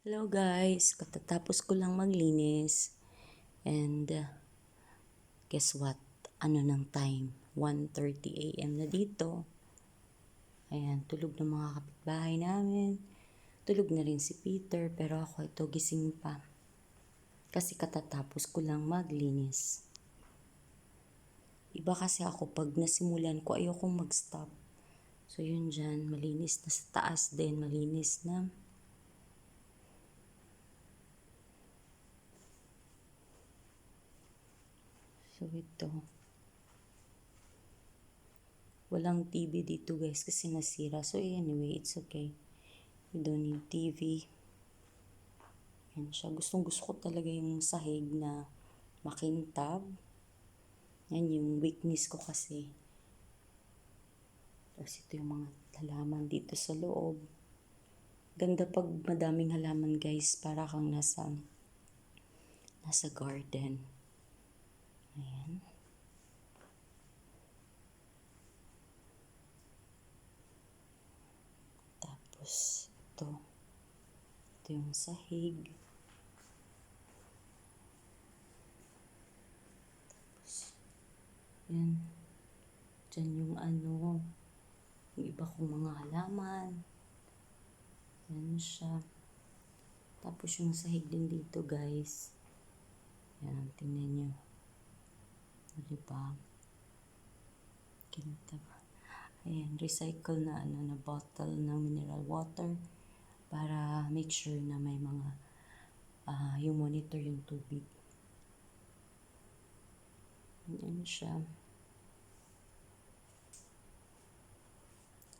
Hello guys, katatapos ko lang maglinis and uh, guess what? Ano ng time? 1.30 a.m. na dito. Ayan, tulog ng mga kapitbahay namin. Tulog na rin si Peter pero ako ito gising pa. Kasi katatapos ko lang maglinis. Iba kasi ako pag nasimulan ko ayokong mag-stop. So yun dyan, malinis na sa taas din, malinis na. So ito. Walang TV dito guys kasi nasira. So anyway, it's okay. We don't need TV. Yan siya. Gustong gusto ko talaga yung sahig na makintab. Yan yung weakness ko kasi. Tapos ito yung mga halaman dito sa loob. Ganda pag madaming halaman guys. Para kang nasa nasa garden. Ayan. Tapos, ito. Ito yung sahig. Tapos, yan. Diyan yung ano, yung iba kong mga halaman. Yan siya. Tapos yung sahig din dito guys. Yan, tingnan nyo. Diba? Kinta ba? Ayan, recycle na ano na bottle ng mineral water para make sure na may mga ah, yung monitor yung tubig. Ayan siya.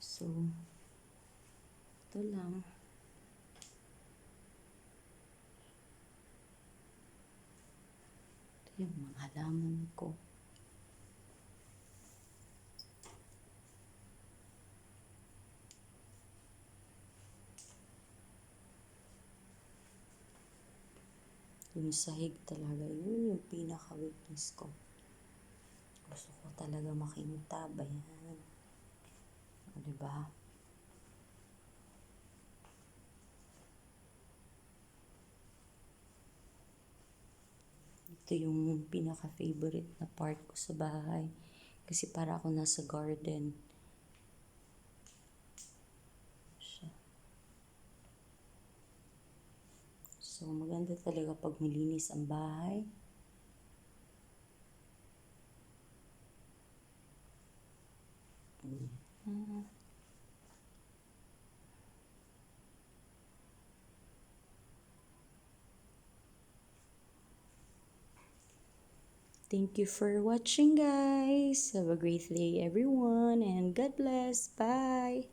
So, ito lang. Ito yung mga halaman ko. Yung sahig talaga, yun yung pinaka-weakness ko. Gusto ko talaga makintab, ayan. O, diba? Ito yung pinaka-favorite na part ko sa bahay. Kasi para ako nasa garden. Siya. So, maganda talaga pag malinis ang bahay. Thank you for watching, guys. Have a great day, everyone, and God bless. Bye.